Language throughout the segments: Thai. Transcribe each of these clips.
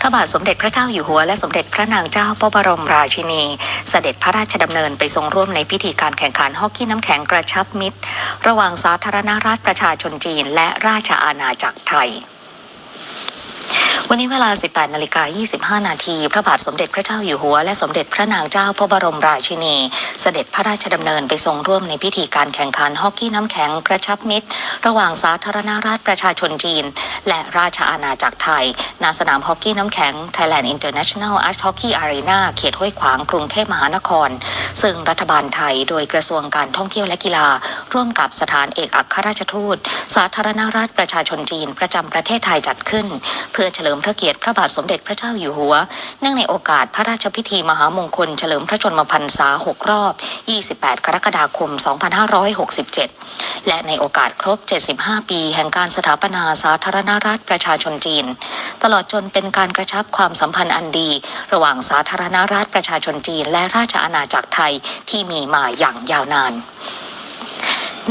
พระบาทสมเด็จพระเจ้าอยู่หัวและสมเด็จพระนางเจ้าพระบรมราชินี เสด็จพระราชดำเนินไปทรงร่วมในพิธีการแข่งขันฮอกกี้น้ำแข็งกระชับมิตร ระหว่างสาธารณรัฐประชาชนจีน และราชอาณาจักรไทย วันนี้เวลา 18นาฬิกา25 นาที พระบาทสมเด็จพระเจ้าอยู่หัว และสมเด็จพระนางเจ้าพระบรมราชินี เสด็จพระราชดำเนินไปทรงร่วมในพิธีการแข่งขันฮอกกี้น้ำแข็งกระชับมิตร ระหว่างสาธารณรัฐประชาชนจีน และราชอาณาจักรไทยณสนามฮอกกี้น้ำแข็ง Thailand International Ice Hockey Arena เขตห้วยขวางกรุงเทพมหานคร ซึ่งรัฐบาลไทยโดยกระทรวงการท่องเที่ยวและกีฬา ร่วมกับสถานเอกอัครราชทูต สาธารณรัฐประชาชนจีนประจำประเทศไทยจัดขึ้น เพื่อเฉลิมลิมพระเกียรติพระบาทสมเด็จพระเจ้าอยู่หัว เนื่องในโอกาสพระราชพิธีมหามงคล เฉลิมพระชนมพรรษา 6 รอบ 28 กรกฎาคม 2567 และในโอกาสครบ 75 ปี แห่งการสถาปนาสาธารณรัฐประชาชนจีน ตลอดจนเป็นการกระชับความสัมพันธ์อันดี ระหว่างสาธารณรัฐประชาชนจีน และราชอาณาจักรไทยที่มีมาอย่างยาวนาน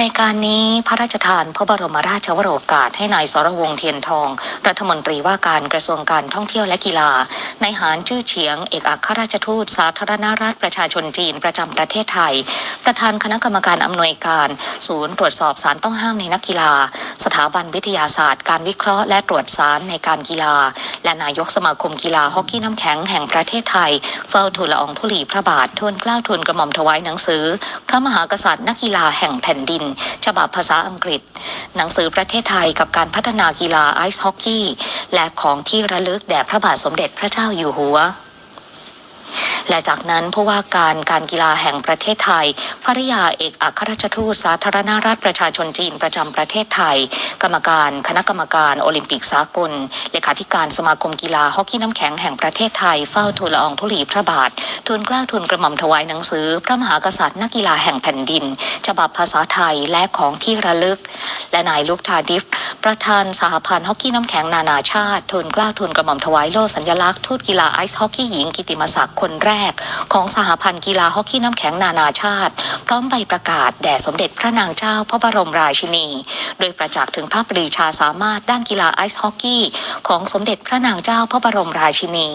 ในการนี้พระราชทานพระบรมราชวโรกาสให้นายสรวงเทียนทอง รัฐมนตรีว่าการกระทรวงการท่องเที่ยวและกีฬา ในหารชื่อเฉียง เอกอัครราชทูตสาธารณรัฐประชาชนจีนประจำประเทศไทย ประธานคณะกรรมการอำนวยการ ศูนย์ตรวจสอบสารต้องห้ามในนักกีฬา สถาบันวิทยาศาสตร์ การวิเคราะห์และตรวจสารในการกีฬา และนายกสมาคมกีฬาฮอกกี้น้ำแข็งแห่งประเทศไทย เฝ้าทูลละอองธุลีพระบาททูลเกล้าทูลกระหม่อมถวายหนังสือ พระมหากษัตริย์นักกีฬาแห่งแผ่นดินฉบับภาษาอังกฤษ หนังสือประเทศไทยกับการพัฒนากีฬาไอซ์ฮอกกี้ และของที่ระลึกแด่พระบาทสมเด็จพระเจ้าอยู่หัว และจากนั้นผู้ว่าการการกีฬาแห่งประเทศไทย ภริยาเอกอัครราชทูตสาธารณรัฐประชาชนจีนประจำประเทศไทย กรรมการคณะกรรมการโอลิมปิกสากล เลขาธิการสมาคมกีฬาฮอกกี้น้ำแข็งแห่งประเทศไทย เฝ้าทูลละอองธุลีพระบาท ทูลเกล้าทูลกระหม่อมถวายหนังสือ พระมหากษัตริย์นักกีฬาแห่งแผ่นดิน ฉบับภาษาไทยและของที่ระลึก และนายลูกทาดิฟ ประธานสหพันธ์ฮอกกี้น้ำแข็งนานาชาติทูลเกล้าทูลกระหม่อมถวายโล่สัญลักษณ์ทูตกีฬาไอซ์ฮอกกี้หญิงกิติมศักดิ์คนแรกของสหพันธ์กีฬาฮอกกี้น้ำแข็งนานาชาติ พร้อมใบประกาศแด่สมเด็จพระนางเจ้าพระบรมราชินี โดยประจักษ์ถึงพระปรีชาสามารถด้านกีฬาไอซ์ฮอกกี้ ของสมเด็จพระนางเจ้าพระบรมราชินี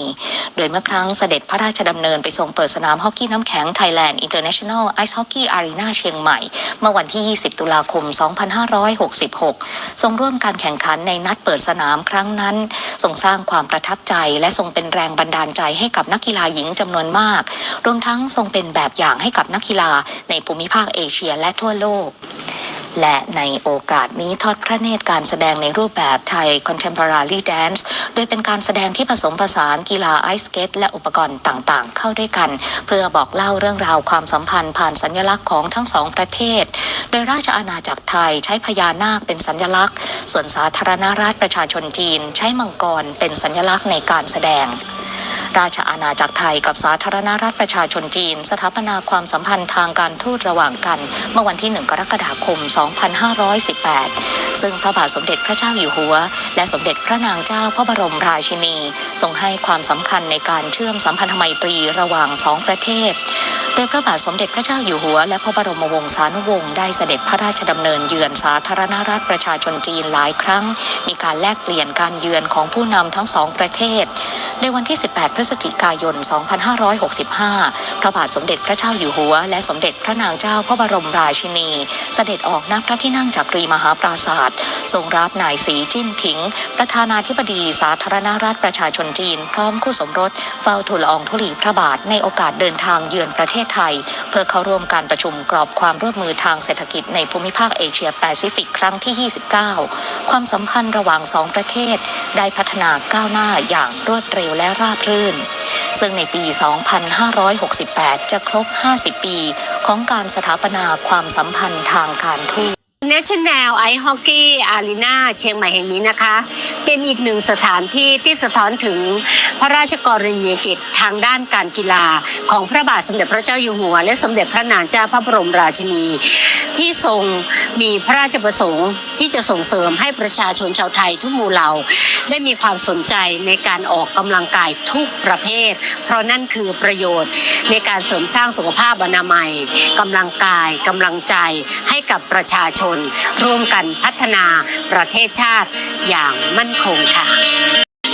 โดยเมื่อครั้งเสด็จพระราชดำเนินไปทรงเปิดสนามฮอกกี้น้ำแข็ง Thailand International Ice Hockey Arena เชียงใหม่ เมื่อวันที่ 20 ตุลาคม 2566 ทรงร่วมการแข่งขันในนัดเปิดสนามครั้งนั้น ทรงสร้างความประทับใจและทรงเป็นแรงบันดาลใจให้กับนักกีฬาหญิงจำนวนมาก รวมทั้งทรงเป็นแบบอย่างให้กับนักกีฬาในภูมิภาคเอเชียและทั่วโลก และในโอกาสนี้ทอดพระเนตรการแสดงในรูปแบบไทย Contemporary Dance โดยเป็นการแสดงที่ผสมผสานกีฬาไอสเกตและอุปกรณ์ต่างๆ เข้าด้วยกัน เพื่อบอกเล่าเรื่องราวความสัมพันธ์ผ่านสัญลักษณ์ของทั้งสองประเทศ โดยราชอาณาจักรไทยใช้พญานาคเป็นสัญลักษณ์ ส่วนสาธารณรัฐประชาชนจีน ใช้มังกรเป็นสัญลักษณ์ในการแสดง ราชอาณาจักรไทยกับสาธารณรัฐประชาชนจีน สถาปนาความสัมพันธ์ทางการทูตระหว่างกัน เมื่อวันที่ 1 กรกฎาคม2518 ซึ่งพระบาทสมเด็จพระเจ้าอยู่หัว และสมเด็จพระนางเจ้าพระบรมราชินีทรงให้ความสำคัญในการเชื่อมสัมพันธไมตรีระหว่างสองประเทศ โดยพระบาทสมเด็จพระเจ้าอยู่หัว และพระบรมวงศานุวงศ์ได้เสด็จพระราชดำเนินเยือนสาธารณรัฐประชาชนจีนหลายครั้ง มีการแลกเปลี่ยนการเยือนของผู้นำทั้งสองประเทศ ในวันที่ 18 พฤศจิกายน 2565 พระบาทสมเด็จพระเจ้าอยู่หัว และสมเด็จพระนางเจ้าพระบรมราชินี เสด็จออกณพระที่นั่งจักรีมหาปราศาสตร์ทรงรับนายสีจิ้นผิง ประธานาธิบดีสาธารณรัฐประชาชนจีน พร้อมคู่สมรสเฝ้าทูลอองธุลีพระบาทในโอกาสเดินทางเยือนประเทศไทย เพื่อเข้าร่วมการประชุมกรอบความร่วมมือทางเศรษฐกิจในภูมิภาคเอเชียแปซิฟิกครั้งที่ 29 ความสัมพันธ์ระหว่างสองประเทศได้พัฒนาก้าวหน้าอย่างรวดเร็วและราบรื่น ซึ่งในปี 2568 จะครบ 50 ปี ของการสถาปนาความสัมพันธ์ทางการทูต National Ice Hockey Arena เชียงใหม่แห่งนี้นะคะ เป็นอีกหนึ่งสถานที่ที่สะท้อนถึงพระราชกรณียกิจทางด้านการกีฬา ของพระบาทสมเด็จพระเจ้าอยู่หัว และสมเด็จพระนางเจ้าพระบรมราชินี ที่ทรงมีพระราชประสงค์ที่จะส่งเสริมให้ประชาชนชาวไทยทุกหมู่เหล่า ได้มีความสนใจในการออกกำลังกายทุกประเภท เพราะนั่นคือประโยชน์ในการเสริมสร้างสุขภาพอนามัยกำลังกายกำลังใจให้กับประชาชนร่วมกันพัฒนาประเทศชาติอย่างมั่นคงค่ะ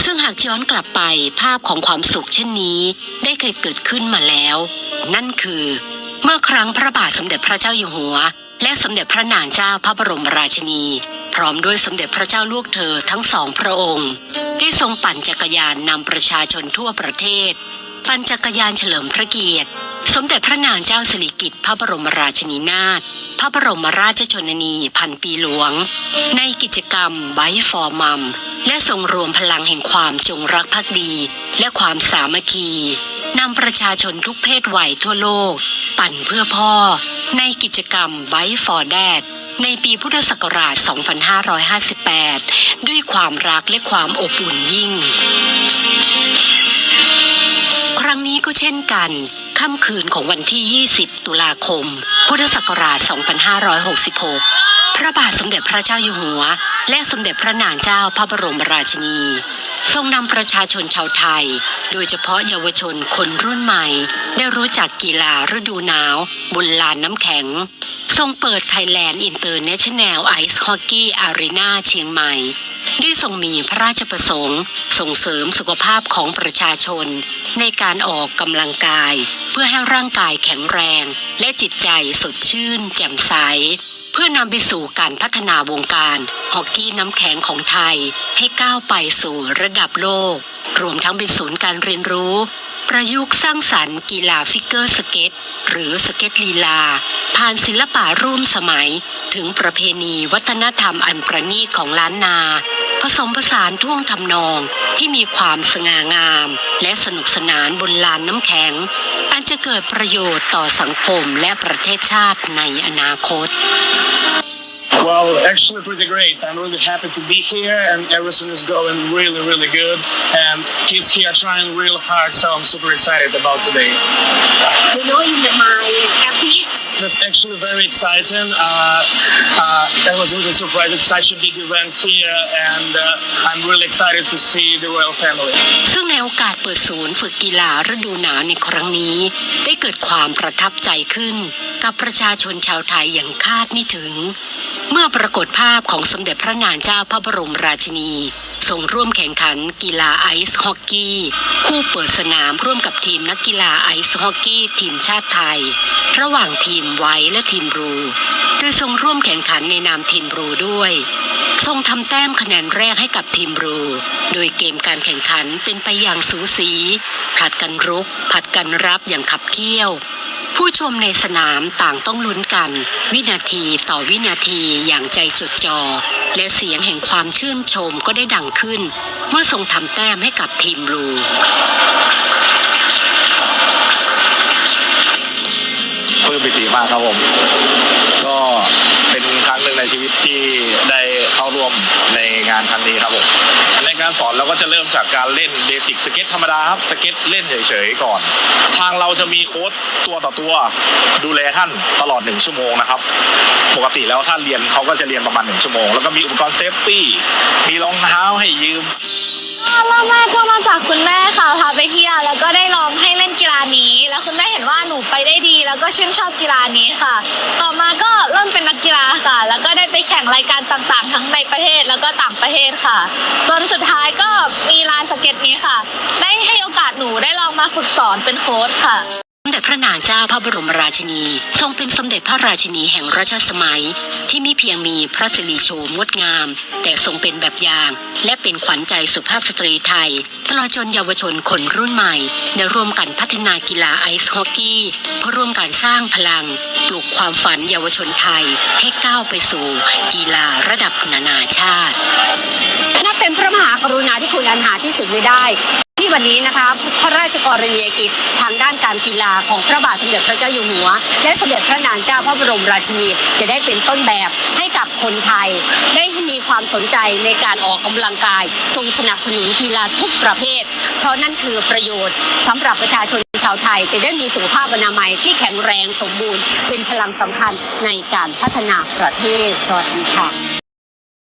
ซึ่งหากย้อนกลับไปภาพของความสุขเช่นนี้ ได้เคยเกิดขึ้นมาแล้ว นั่นคือ เมื่อครั้งพระบาทสมเด็จพระเจ้าอยู่หัว และสมเด็จพระนางเจ้าพระบรมราชินี พร้อมด้วยสมเด็จพระเจ้าลูกเธอทั้งสองพระองค์ ได้ทรงปั่นจักรยานนำประชาชนทั่วประเทศ ปั่นจักรยานเฉลิมพระเกียรติ มเด็จพระนางเจ้าสิริกิติ์พระบรมราชินีนาถพระบรมราชชนนีพันปีหลวง ในกิจกรรมไบฟอร์มัมและทรงรวมพลังแห่งความจงรักภักดี และความสามัคคีนำประชาชนทุกเพศวัยทั่วโลก ปั่นเพื่อพ่อ ในกิจกรรมไบฟอร์แดดในปีพุทธศักราช 2558 ด้วยความรักและความอบอุ่นยิ่ง ครั้งนี้ก็เช่นกัน ค่ำคืนของวันที่ 20 ตุลาคม พุทธศักราช 2566 พระบาทสมเด็จพระเจ้าอยู่หัว และสมเด็จพระนางเจ้าพระบรมราชินี ทรงนำประชาชนชาวไทย โดยเฉพาะเยาวชนคนรุ่นใหม่ ได้รู้จักกีฬาฤดูหนาว บนลานน้ำแข็ง ทรงเปิด Thailand International Ice Hockey Arena เชียงใหม่ได้ทรงมีพระราชประสงค์ ส่งเสริมสุขภาพของประชาชน ในการออกกำลังกาย เพื่อให้ร่างกายแข็งแรง และจิตใจสดชื่น แจ่มใส เพื่อนำไปสู่การพัฒนาวงการฮอกกี้น้ำแข็งของไทย ให้ก้าวไปสู่ระดับโลก รวมทั้งเป็นศูนย์การเรียนรู้ ประยุกต์สร้างสรรค์กีฬาฟิกเกอร์สเก็ต หรือสเก็ตลีลา ผ่านศิลปะร่วมสมัย ถึงประเพณีวัฒนธรรมอันประณีตของล้านนา ผสมผสานท่วงทำนองที่มีความสง่างาม และสนุกสนานบนลานน้ำแข็ง อันจะเกิดประโยชน์ต่อสังคมและประเทศชาติในอนาคต Well, actually pretty great. I'm really happy to be here and everything is going really, really good. And kids here are trying real hard, so I'm super excited about today. You know in my happy That's actually very exciting. Uh, uh, I was really surprised it's such a big event here and uh, I'm really excited to see the royal family. ซึ่งในโอกาสเปิดศูนย์ฝึกกีฬาฤดูหนาวในครั้งนี้ ได้เกิดความประทับใจขึ้น กับประชาชนชาวไทยอย่างคาดไม่ถึง เมื่อปรากฏภาพของสมเด็จพระนางเจ้าพระบรมราชินี ทรงร่วมแข่งขันกีฬาไอซ์ฮอกกี้ คู่เปิดสนามร่วมกับทีมนักกีฬาไอซ์ฮอกกี้ทีมชาติไทย ระหว่างทีมไว้และทีมบรูโดยทรงร่วมแข่งขันในนามทีมบรูด้วย ทรงทำแต้มคะแนนแรกให้กับทีมบรู โดยเกมการแข่งขันเป็นไปอย่างสูสีผลัดกันรุกผลัดกันรับอย่างขับเคี่ยว ผู้ชมในสนามต่างต้องลุ้นกัน วินาทีต่อวินาทีอย่างใจจดจ่อ และเสียงแห่งความชื่นชมก็ได้ดังขึ้น เมื่อทรงทำแต้มให้กับทีมบลูปลื้มปิติมากครับผม ก็เป็นครั้งหนึ่งใน ชีวิตที่ได้เข้าร่วมในงานครั้งนี้ครับผมในการสอนเราก็จะเริ่มจากการเล่นเบสิกสเก็ตธรรมดาครับสเก็ตเล่นเฉยๆก่อน ทางเราจะมีโค้ดตัวต่อตัว ดูแลท่านตลอดหนึ่งชั่วโมงนะครับ ปกติแล้วท่านเรียนเขาก็จะเรียนประมาณหนึ่งชั่วโมง แล้วก็มีอุปกรณ์เซฟตี้มีรองเท้าให้ยืม เริ่มแรกก็มาจากคุณแม่ค่ะพาไปเที่ยวแล้วก็ได้ลองให้เล่นกีฬานี้ แล้วคุณแม่เห็นว่าหนูไปได้ดี แล้วก็ชื่นชอบกีฬานี้ค่ะ ต่อมาก็เริ่มเป็นนักกีฬาค่ะ แล้วก็ได้ไปแข่งรายการต่างๆ ทั้งในประเทศแล้วก็ต่างประเทศค่ะ จนสุดท้ายก็มีลานสเก็ตนี้ค่ะ ได้ให้โอกาสหนูได้ลองมาฝึกสอนเป็นโค้ชค่ะ ด็จพระนางเจ้าพระบรมราชินี ทรงเป็นสมเด็จพระราชินีแห่งราชสมัย ที่มิเพียงมีพระสิริโฉมงดงาม แต่ทรงเป็นแบบอย่าง และเป็นขวัญใจสุภาพสตรีไทย ตลอดจนเยาวชนคนรุ่นใหม่ได้ร่วมกันพัฒนากีฬาไอซ์ฮอกกี้เพื่อร่วมการสร้างพลัง ปลูกความฝันเยาวชนไทย ให้ก้าวไปสู่ กีฬาระดับนานาชาตินับเป็นพระมหากรุณาธิคุณอันหาที่สุดไม่ได้ วันนี้นะคะพระราชกรณียกิจทางด้านการกีฬาของพระบาทสมเด็จพระเจ้าอยู่หัว และสมเด็จพระนางเจ้าพระบรมราชินีจะได้เป็นต้นแบบให้กับคนไทย ได้มีความสนใจในการออกกำลังกายทรงสนับสนุนกีฬาทุกประเภท เพราะนั่นคือประโยชน์สำหรับประชาชนชาวไทย จะได้มีสุขภาพอนามัยที่แข็งแรงสมบูรณ์ เป็นพลังสำคัญในการพัฒนาประเทศสวัสดีค่ะ